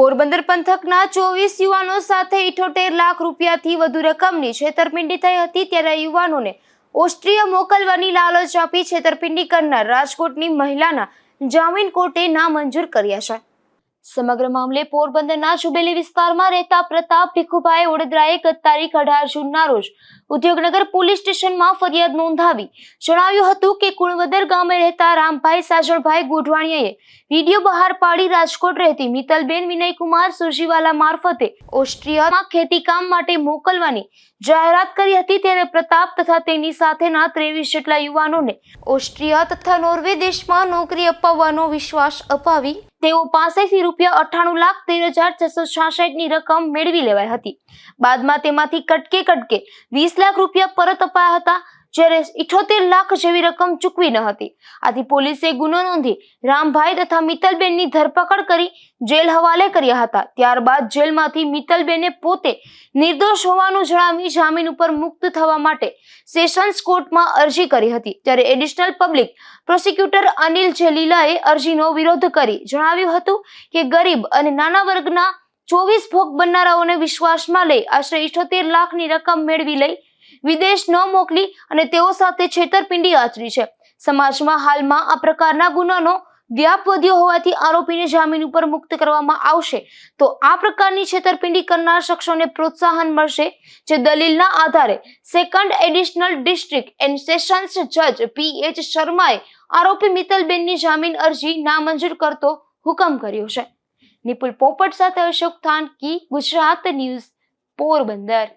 પોરબંદર પંથકના ચોવીસ યુવાનો સાથે ઇઠોતેર લાખ રૂપિયાથી વધુ રકમની છેતરપિંડી થઈ હતી ત્યારે યુવાનોને ઓસ્ટ્રિયા મોકલવાની લાલચ આપી છેતરપિંડી કરનાર રાજકોટની મહિલાના જામીન કોર્ટે નામંજૂર કર્યા છે. સમગ્ર મામલે પોરબંદરના જુબેલી વિસ્તારમાં રહેતા પ્રતાપ ભીખુભાઈ ઓડેદરાએ ગત તારીખ અઢાર જૂનના રોજ ઉદ્યોગનગર પોલીસ સ્ટેશનમાં ફરિયાદ નોંધાવી. જણાવ્યું હતું કે કુણવદર ગામે રહેતા રામભાઈ સાજણભાઈ ગોઢવાણીએ વીડિયો બહાર પાડી રાજકોટ રહેતી મિતલબેન વિનયકુમાર સુરજીવાલા મારફતે ઓસ્ટ્રિયામાં ખેતીકામ માટે મોકલવાની જાહેરાત કરી હતી. ત્યારે પ્રતાપ તથા તેની સાથેના ત્રેવીસ જેટલા યુવાનોને ઓસ્ટ્રિયા તથા નોર્વે દેશમાં નોકરી અપાવવાનો વિશ્વાસ અપાવી તેઓ પાસેથી રૂપિયા અઠ્ઠાણું લાખ તેર હજાર છસો છાસઠની રકમ મેળવી લેવાઈ હતી. બાદમાં તેમાંથી કટકે કટકે વીસ લાખ રૂપિયા પરત અપાયા હતા. જ્યારે ઇઠોતેર લાખ જેવી રકમ ચૂકવી ન હતી. આથી પોલીસે ગુનો નોંધી રામભાઈ તથા મિત્તલબેનની ધરપકડ કરી જેલ હવાલે કર્યા હતા. ત્યારબાદ જેલમાંથી મિત્તલબેને પોતે નિર્દોષ હોવાનું જણાવી જામીન ઉપર મુક્ત થવા માટે સેશન્સ કોર્ટમાં અરજી કરી હતી. ત્યારે એડિશનલ પબ્લિક પ્રોસિક્યુટર અનિલ જેલીલાએ અરજીનો વિરોધ કરી જણાવ્યું હતું કે ગરીબ અને નાના વર્ગના ચોવીસ ભોગ બનનારાઓને વિશ્વાસમાં લઈ આશરે ઇઠોતેર લાખની રકમ મેળવી લઈ વિદેશ ન મોકલી અને તેઓ સાથે છેતરપિંડી આચરી છે. સમાજમાં હાલમાં આ પ્રકારના ગુનાનો વ્યાપ વધ્યો હોવાથી આરોપીને જામીન ઉપર મુક્ત કરવામાં આવશે. તો આ પ્રકારની છેતરપિંડી કરનાર શખ્સોને પ્રોત્સાહન મળશે, જે દલીલના આધારે second additional district and sessions જજ પી એચ શર્માએ આરોપી મિત્તલબેનની જામીન અરજી નામંજૂર કરતો હુકમ કર્યો છે. નિપુલ પોપટ સાથે અશોક થાનકી, ગુજરાત ન્યૂઝ, પોરબંદર.